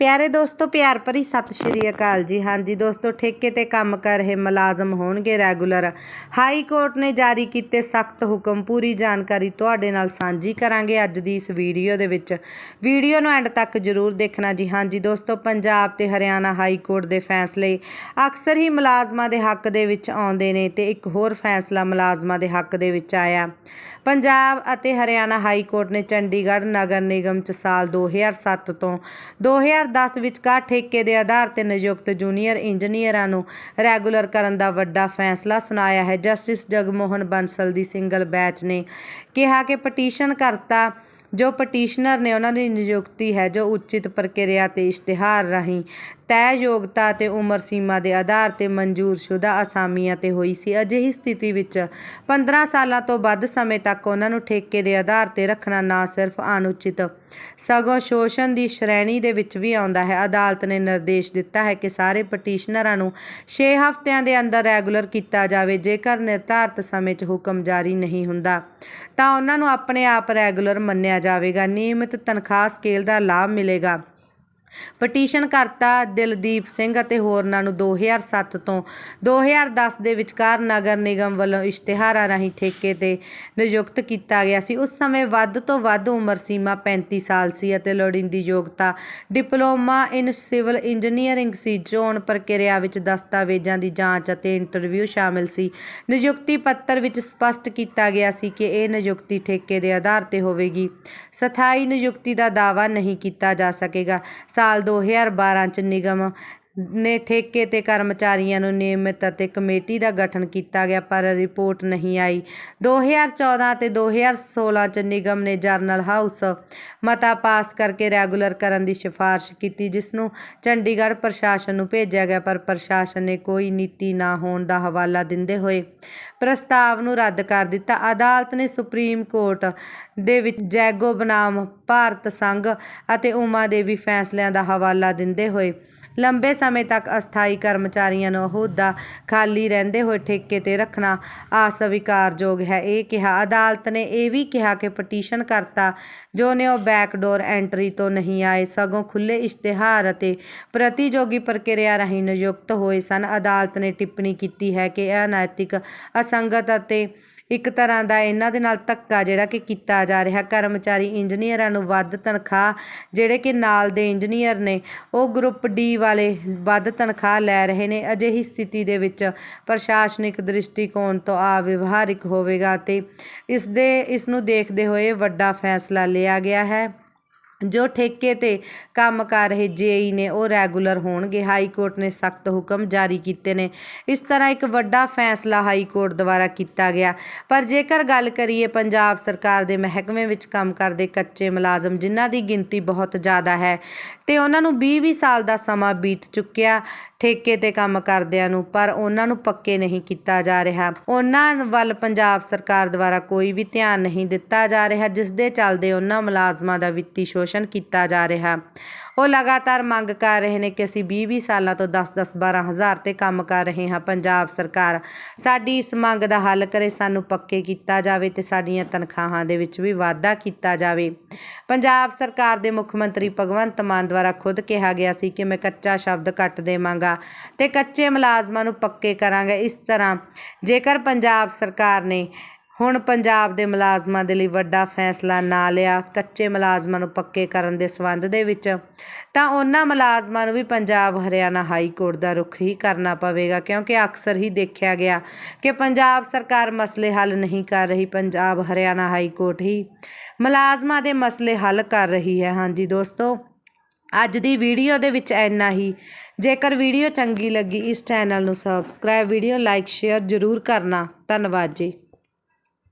ਪਿਆਰੇ ਦੋਸਤੋ, ਪਿਆਰ ਭਰੀ ਸਤਿ ਸ਼੍ਰੀ ਅਕਾਲ ਜੀ। ਹਾਂਜੀ ਦੋਸਤੋ, ਠੇਕੇ ਤੇ ਕੰਮ ਕਰ ਰਹੇ ਮੁਲਾਜ਼ਮ ਹੋਣਗੇ ਰੈਗੂਲਰ। ਹਾਈ ਕੋਰਟ ਨੇ ਜਾਰੀ ਕੀਤੇ ਸਖਤ ਹੁਕਮ, ਪੂਰੀ ਜਾਣਕਾਰੀ ਤੁਹਾਡੇ ਨਾਲ ਸਾਂਝੀ ਕਰਾਂਗੇ ਅੱਜ ਦੀ ਇਸ ਵੀਡੀਓ ਦੇ ਵਿੱਚ। ਵੀਡੀਓ ਨੂੰ ਐਂਡ ਤੱਕ ਜਰੂਰ ਦੇਖਣਾ ਜੀ। ਹਾਂਜੀ ਦੋਸਤੋ, ਪੰਜਾਬ ਤੇ ਹਰਿਆਣਾ ਹਾਈ ਕੋਰਟ ਦੇ ਫੈਸਲੇ ਅਕਸਰ ਹੀ ਮੁਲਾਜ਼ਮਾਂ ਦੇ ਹੱਕ ਦੇ ਵਿੱਚ ਆਉਂਦੇ ਨੇ ਤੇ ਇੱਕ ਹੋਰ ਫੈਸਲਾ ਮੁਲਾਜ਼ਮਾਂ ਦੇ ਹੱਕ ਦੇ ਵਿੱਚ ਆਇਆ। ਪੰਜਾਬ ਅਤੇ ਹਰਿਆਣਾ ਹਾਈ ਕੋਰਟ ਨੇ ਚੰਡੀਗੜ੍ਹ ਨਗਰ ਨਿਗਮ ਚ ਸਾਲ 2007 ਤੋਂ 2010 ਵਿਚਕਾਰ ਠੇਕੇ ਦੇ ਆਧਾਰ ਤੇ ਨਿਯੁਕਤ ਜੂਨੀਅਰ ਇੰਜੀਨੀਅਰਾਂ ਨੂੰ ਰੈਗੂਲਰ ਕਰਨ ਦਾ ਵੱਡਾ ਫੈਸਲਾ ਸੁਣਾਇਆ ਹੈ। ਜਸਟਿਸ ਜਗਮੋਹਨ ਬੰਸਲ ਦੀ ਸਿੰਗਲ ਬੈਂਚ ਨੇ ਕਿਹਾ ਕਿ ਪਟੀਸ਼ਨ ਕਰਤਾ, ਜੋ ਪਟੀਸ਼ਨਰ ਨੇ ਉਹਨਾਂ ਦੀ ਨਿਯੁਕਤੀ ਹੈ, ਜੋ ਉਚਿਤ ਪ੍ਰਕਿਰਿਆ ਤੇ ਇਸ਼ਤਿਹਾਰ ਰਾਹੀਂ ਤੈਅ ਯੋਗਤਾ ਅਤੇ ਉਮਰ ਸੀਮਾ ਦੇ ਆਧਾਰ ਤੇ ਮਨਜ਼ੂਰਸ਼ੁਦਾ ਅਸਾਮੀਆਂ ਤੇ ਹੋਈ ਸੀ। ਅਜਿਹੀ ਸਥਿਤੀ ਵਿੱਚ 15 ਸਾਲਾਂ ਤੋਂ ਵੱਧ ਸਮੇਂ ਤੱਕ ਉਹਨਾਂ ਨੂੰ ਠੇਕੇ ਦੇ ਆਧਾਰ ਤੇ ਰੱਖਣਾ ਨਾ ਸਿਰਫ ਅਨੁਚਿਤ ਸਗੋਂ ਸ਼ੋਸ਼ਣ ਦੀ ਸ਼੍ਰੇਣੀ ਦੇ ਵਿੱਚ ਵੀ ਆਉਂਦਾ ਹੈ। ਅਦਾਲਤ ਨੇ ਨਿਰਦੇਸ਼ ਦਿੱਤਾ ਹੈ ਕਿ ਸਾਰੇ ਪਟੀਸ਼ਨਰਾਂ ਨੂੰ 6 ਹਫ਼ਤਿਆਂ ਦੇ ਅੰਦਰ ਰੈਗੂਲਰ ਕੀਤਾ ਜਾਵੇ, ਜੇਕਰ ਨਿਰਧਾਰਤ ਸਮੇਂ 'ਚ ਹੁਕਮ ਜਾਰੀ ਨਹੀਂ ਹੁੰਦਾ, ਤਾਂ ਉਹਨਾਂ ਨੂੰ ਆਪਣੇ ਆਪ ਰੈਗੂਲਰ ਮੰਨਿਆ ਜਾਵੇਗਾ। ਨਿਯਮਿਤ ਤਨਖਾਹ ਸਕੇਲ ਦਾ ਲਾਭ ਮਿਲੇਗਾ। ਪਟੀਸ਼ਨ ਕਰਤਾ ਦਿਲਦੀਪ ਸਿੰਘ ਅਤੇ ਹੋਰਨਾਂ ਨੂੰ 2007 ਤੋਂ 2010 ਦੇ ਵਿਚਕਾਰ ਨਗਰ ਨਿਗਮ ਵੱਲੋਂ ਇਸ਼ਤਿਹਾਰਾਂ ਰਾਹੀਂ ਠੇਕੇ ਤੇ ਨਿਯੁਕਤ ਕੀਤਾ ਗਿਆ ਸੀ। ਉਸ ਸਮੇਂ ਵੱਧ ਤੋਂ ਵੱਧ ਉਮਰ ਸੀਮਾ 35 ਸਾਲ ਸੀ ਅਤੇ ਲੋੜੀਂਦੀ ਯੋਗਤਾ, ਡਿਪਲੋਮਾ ਇਨ ਸਿਵਲ ਇੰਜੀਨੀਅਰਿੰਗ ਸੀ। ਚੋਣ ਪ੍ਰਕਿਰਿਆ ਵਿੱਚ ਦਸਤਾਵੇਜ਼ਾਂ ਦੀ ਜਾਂਚ ਅਤੇ ਇੰਟਰਵਿਊ ਸ਼ਾਮਿਲ ਸੀ। ਨਿਯੁਕਤੀ ਪੱਤਰ ਵਿੱਚ ਸਪਸ਼ਟ ਕੀਤਾ ਗਿਆ ਸੀ ਕਿ ਇਹ ਨਿਯੁਕਤੀ ਠੇਕੇ ਦੇ ਆਧਾਰ ਤੇ ਹੋਵੇਗੀ। ਸਥਾਈ ਨਿਯੁਕਤੀ ਦਾ ਦਾਅਵਾ ਨਹੀਂ ਕੀਤਾ ਜਾ ਸਕੇਗਾ। ਸਾਲ 2012 ਚ ਨਿਗਮ ਨੇ ਠੇਕੇ ਤੇ ਕਰਮਚਾਰੀਆਂ ਨੂੰ ਨਿਯਮਿਤ ਅਤੇ ਕਮੇਟੀ ਦਾ ਗਠਨ ਕੀਤਾ ਗਿਆ, ਪਰ ਰਿਪੋਰਟ ਨਹੀਂ ਆਈ। 2014 ਤੇ 2016 ਚ ਨਿਗਮ ਨੇ ਜਰਨਲ ਹਾਊਸ ਮਤਾ ਪਾਸ ਕਰਕੇ ਰੈਗੂਲਰ ਕਰਨ ਦੀ ਸਿਫਾਰਿਸ਼ ਕੀਤੀ, ਜਿਸ ਨੂੰ ਚੰਡੀਗੜ੍ਹ ਪ੍ਰਸ਼ਾਸਨ ਨੂੰ ਭੇਜਿਆ ਗਿਆ, ਪਰ ਪ੍ਰਸ਼ਾਸਨ ਨੇ ਕੋਈ ਨੀਤੀ ਨਾ ਹੋਣ ਦਾ ਹਵਾਲਾ ਦਿੰਦੇ ਹੋਏ ਪ੍ਰਸਤਾਵ ਨੂੰ ਰੱਦ ਕਰ ਦਿੱਤਾ। ਅਦਾਲਤ ਨੇ ਸੁਪਰੀਮ ਕੋਰਟ ਦੇ ਵਿੱਚ ਜੈਗੋ ਬਨਾਮ, ਭਾਰਤ ਸੰਘ ਅਤੇ ਉਮਾ ਦੇਵੀ ਫੈਸਲਿਆਂ ਦਾ ਹਵਾਲਾ ਦਿੰਦੇ ਹੋਏ ਲੰਬੇ ਸਮੇਂ ਤੱਕ ਅਸਥਾਈ ਕਰਮਚਾਰੀਆਂ ਨੂੰ ਅਹੁਦਾ ਖਾਲੀ ਰਹਿੰਦੇ ਹੋਏ ਠੇਕੇ ਤੇ ਰੱਖਣਾ ਅਸਵੀਕਾਰਯੋਗ ਹੈ। ਇਹ ਕਿਹਾ, ਅਦਾਲਤ ਨੇ ਇਹ ਵੀ ਕਿਹਾ ਕਿ ਪਟੀਸ਼ਨ ਕਰਤਾ ਜੋ ਨੇ ਉਹ ਬੈਕਡੋਰ ਐਂਟਰੀ ਤੋਂ ਨਹੀਂ ਆਏ, ਸਗੋਂ ਖੁੱਲੇ ਇਸ਼ਤਿਹਾਰ ਅਤੇ ਪ੍ਰਤੀਯੋਗੀ ਪ੍ਰਕਿਰਿਆ ਰਾਹੀਂ ਨਿਯੁਕਤ ਹੋਏ ਸਨ। ਅਦਾਲਤ ਨੇ ਟਿੱਪਣੀ ਕੀਤੀ ਹੈ ਕਿ ਇਹ ਅਨੈਤਿਕ, ਅਸੰਗਤ ਅਤੇ ਇੱਕ ਤਰ੍ਹਾਂ ਦਾ ਇਹਨਾਂ ਦੇ ਨਾਲ ਧੱਕਾ ਜਿਹੜਾ ਕਿ ਕੀਤਾ ਜਾ ਰਿਹਾ। ਕਰਮਚਾਰੀ ਇੰਜੀਨੀਅਰਾਂ ਨੂੰ ਵੱਧ ਤਨਖਾਹ, ਜਿਹੜੇ ਕਿ ਨਾਲ ਦੇ ਇੰਜੀਨੀਅਰ ਨੇ, ਉਹ ਗਰੁੱਪ ਡੀ ਵਾਲੇ ਵੱਧ ਤਨਖਾਹ ਲੈ ਰਹੇ ਨੇ। ਅਜਿਹੀ ਸਥਿਤੀ ਦੇ ਵਿੱਚ ਪ੍ਰਸ਼ਾਸਨਿਕ ਦ੍ਰਿਸ਼ਟੀਕੋਣ ਤੋਂ ਆ ਵਿਵਹਾਰਿਕ ਹੋਵੇਗਾ ਤੇ ਇਸ ਦੇ, ਇਸ ਨੂੰ ਦੇਖਦੇ ਹੋਏ ਵੱਡਾ ਫੈਸਲਾ ਲਿਆ ਗਿਆ ਹੈ। ਜੋ ਠੇਕੇ ਤੇ ਕੰਮ ਕਰ ਰਹੇ ਜੇਈ ਨੇ, ਉਹ ਰੈਗੂਲਰ ਹੋਣਗੇ। ਹਾਈ ਕੋਰਟ ਨੇ ਸਖਤ ਹੁਕਮ ਜਾਰੀ ਕੀਤੇ ਨੇ। ਇਸ ਤਰ੍ਹਾਂ ਇੱਕ ਵੱਡਾ ਫੈਸਲਾ ਹਾਈ ਕੋਰਟ ਦੁਆਰਾ ਕੀਤਾ ਗਿਆ। ਪਰ ਜੇਕਰ ਗੱਲ ਕਰੀਏ ਪੰਜਾਬ ਸਰਕਾਰ ਦੇ ਮਹਿਕਮੇ ਵਿੱਚ ਕੰਮ ਕਰਦੇ ਕੱਚੇ ਮੁਲਾਜ਼ਮ, ਜਿਨ੍ਹਾਂ ਦੀ ਗਿਣਤੀ ਬਹੁਤ ਜ਼ਿਆਦਾ ਹੈ, ਤੇ ਉਹਨਾਂ ਨੂੰ 20-20 ਸਾਲ ਦਾ ਸਮਾਂ ਬੀਤ ਚੁੱਕਿਆ ਠੇਕੇ ਤੇ ਕੰਮ ਕਰਦਿਆਂ ਨੂੰ, ਪਰ ਉਹਨਾਂ ਨੂੰ ਪੱਕੇ ਨਹੀਂ ਕੀਤਾ ਜਾ ਰਿਹਾ। ਉਹਨਾਂ ਵੱਲ ਪੰਜਾਬ ਸਰਕਾਰ ਦੁਆਰਾ ਕੋਈ ਵੀ ਧਿਆਨ ਨਹੀਂ ਦਿੱਤਾ ਜਾ ਰਿਹਾ, ਜਿਸ ਦੇ ਚੱਲਦੇ ਉਹਨਾਂ ਮੁਲਾਜ਼ਮਾਂ ਦਾ ਵਿੱਤੀ ਸ਼ੋਸ਼ਣ ਕੀਤਾ ਜਾ ਰਿਹਾ। ਉਹ ਲਗਾਤਾਰ ਮੰਗ ਕਰ ਰਹੇ ਨੇ ਕਿ ਅਸੀਂ 20-20 ਸਾਲਾਂ ਤੋਂ 10-10 12 ਹਜ਼ਾਰ ਤੇ ਕੰਮ ਕਰ ਰਹੇ ਹਾਂ। ਪੰਜਾਬ ਸਰਕਾਰ ਸਾਡੀ ਇਸ ਮੰਗ ਦਾ ਹੱਲ ਕਰੇ, ਸਾਨੂੰ ਪੱਕੇ ਕੀਤਾ ਜਾਵੇ ਤੇ ਸਾਡੀਆਂ ਤਨਖਾਹਾਂ ਦੇ ਵਿੱਚ ਵੀ ਵਾਧਾ ਕੀਤਾ ਜਾਵੇ। ਪੰਜਾਬ ਸਰਕਾਰ ਦੇ ਮੁੱਖ ਮੰਤਰੀ ਭਗਵੰਤ ਮਾਨ ਦੁਆਰਾ ਖੁਦ ਕਿਹਾ ਗਿਆ ਸੀ ਕਿ ਮੈਂ ਕੱਚਾ ਸ਼ਬਦ ਕੱਟ ਦੇਵਾਂਗਾ ਤੇ ਕੱਚੇ ਮੁਲਾਜ਼ਮਾਂ ਨੂੰ ਪੱਕੇ ਕਰਾਂਗਾ। ਇਸ ਤਰ੍ਹਾਂ ਜੇਕਰ ਪੰਜਾਬ ਸਰਕਾਰ ਨੇ ਹੁਣ ਪੰਜਾਬ ਦੇ ਮੁਲਾਜ਼ਮਾਂ ਦੇ ਲਈ ਵੱਡਾ ਫੈਸਲਾ ਨਾ ਲਿਆ, ਕੱਚੇ ਮੁਲਾਜ਼ਮਾਂ ਨੂੰ ਪੱਕੇ ਕਰਨ ਦੇ ਸੰਬੰਧ ਦੇ ਵਿੱਚ, ਤਾਂ ਉਹਨਾਂ ਮੁਲਾਜ਼ਮਾਂ ਨੂੰ ਵੀ ਪੰਜਾਬ ਹਰਿਆਣਾ ਹਾਈ ਕੋਰਟ ਦਾ ਰੁਖ ਹੀ ਕਰਨਾ ਪਵੇਗਾ, ਕਿਉਂਕਿ ਅਕਸਰ ਹੀ ਦੇਖਿਆ ਗਿਆ ਕਿ ਪੰਜਾਬ ਸਰਕਾਰ ਮਸਲੇ ਹੱਲ ਨਹੀਂ ਕਰ ਰਹੀ, ਪੰਜਾਬ ਹਰਿਆਣਾ ਹਾਈ ਕੋਰਟ ਹੀ ਮੁਲਾਜ਼ਮਾਂ ਦੇ ਮਸਲੇ ਹੱਲ ਕਰ ਰਹੀ ਹੈ। ਹਾਂਜੀ ਦੋਸਤੋ, ਅੱਜ ਦੀ ਵੀਡੀਓ ਦੇ ਵਿੱਚ ਇੰਨਾ ਹੀ। ਜੇਕਰ ਵੀਡੀਓ ਚੰਗੀ ਲੱਗੀ, ਇਸ ਚੈਨਲ ਨੂੰ ਸਬਸਕ੍ਰਾਈਬ ਵੀਡੀਓ ਲਾਈਕ ਸ਼ੇਅਰ ਜ਼ਰੂਰ ਕਰਨਾ। ਧੰਨਵਾਦ ਜੀ।